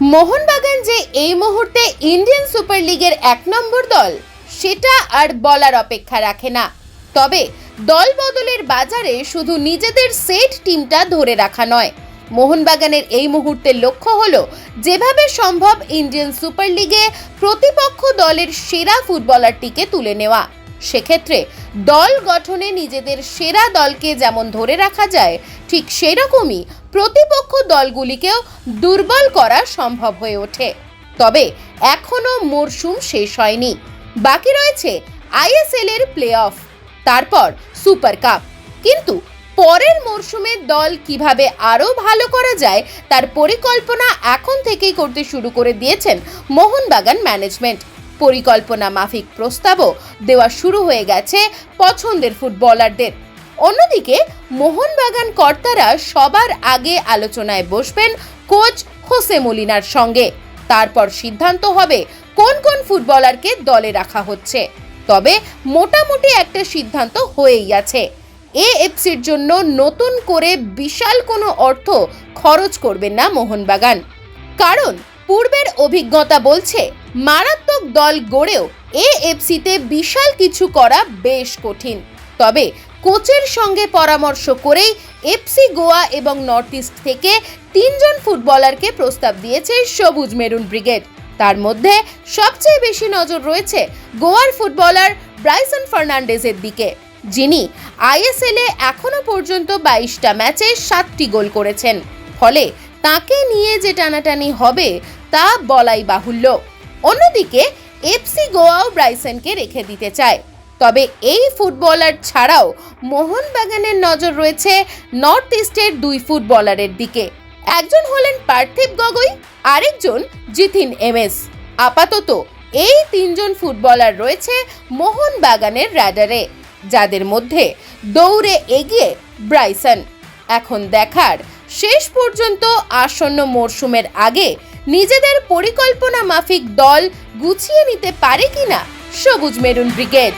মোহনবাগান যে এই মুহূর্তে ইন্ডিয়ান সুপার লিগের এক নম্বর দল, সেটা আর বলার অপেক্ষা রাখে না। তবে দল বদলের বাজারে শুধু নিজেদের সেট টিমটা ধরে রাখা নয়। মোহনবাগানের এই মুহূর্তের লক্ষ্য হলো যেভাবে সম্ভব ইন্ডিয়ান সুপার লিগে প্রতিপক্ষ দলের সেরা ফুটবলারটিকে তুলে নেওয়া। সেক্ষেত্রে দল গঠনে নিজেদের সেরা দলকে যেমন ধরে রাখা যায়, ঠিক সেরকমই প্রতিপক্ষ দলগুলিকেও দুর্বল করা সম্ভব হয়ে ওঠে। তবে এখনও মরশুম শেষ হয়নি। বাকি রয়েছে আইএসএল এর প্লে অফ তারপর সুপার কাপ। কিন্তু পরের মরশুমে দল কীভাবে আরও ভালো করা যায়, তার পরিকল্পনা এখন থেকেই করতে শুরু করে দিয়েছেন মোহনবাগান ম্যানেজমেন্ট। পরিকল্পনা মাফিক প্রস্তাবও দেওয়া শুরু হয়ে গেছে পছন্দের ফুটবলারদের। অন্যদিকে মোহনবাগান কর্তারা সবার আগে আলোচনায় বসবেন কোচ হোসে মলিনার সঙ্গে। তারপর সিদ্ধান্ত হবে কোন কোন ফুটবলারকে দলে রাখা হচ্ছে। তবে মোটামুটি একটা সিদ্ধান্ত হয়েই আছে। এএফসির জন্য নতুন করে বিশাল কোনো অর্থ খরচ করবেন না মোহনবাগান। কারণ পূর্বের অভিজ্ঞতা বলছে, মারাত্মক দল গড়েও এএফসিতে বিশাল কিছু করা বেশ কঠিন। তবে কোচের সঙ্গে পরামর্শ করেই এফসি গোয়া এবং নর্থ ইস্ট থেকে তিনজন ফুটবলারকে প্রস্তাব দিয়েছে সবুজ মেরুন ব্রিগেড। তার মধ্যে সবচেয়ে বেশি নজর রয়েছে গোয়ার ফুটবলার ব্রাইসন ফার্নান্ডেজের দিকে, যিনি আইএসএলে এখনও পর্যন্ত বাইশটা ম্যাচে সাতটি গোল করেছেন। ফলে তাকে নিয়ে যে টানাটানি হবে তা বলাই বাহুল্য। অন্যদিকে এফসি গোয়াও ব্রাইসনকে রেখে দিতে চায়। তবে এই ফুটবলার ছাড়াও মোহনবাগানের নজর রয়েছে নর্থ ইস্টের দুই ফুটবলারের দিকে। একজন হলেন পার্থিব গগৈ, আরেকজন জিথিন এমএস। আপাতত এই তিনজন ফুটবলার রয়েছে মোহনবাগানের র্যাডারে যাদের মধ্যে দৌড়ে এগিয়ে ব্রাইসন। এখন দেখার শেষ পর্যন্ত আসন্ন মরশুমের আগে নিজেদের পরিকল্পনা মাফিক দল গুছিয়ে নিতে পারে কিনা, সবুজ মেরুন ব্রিগেড।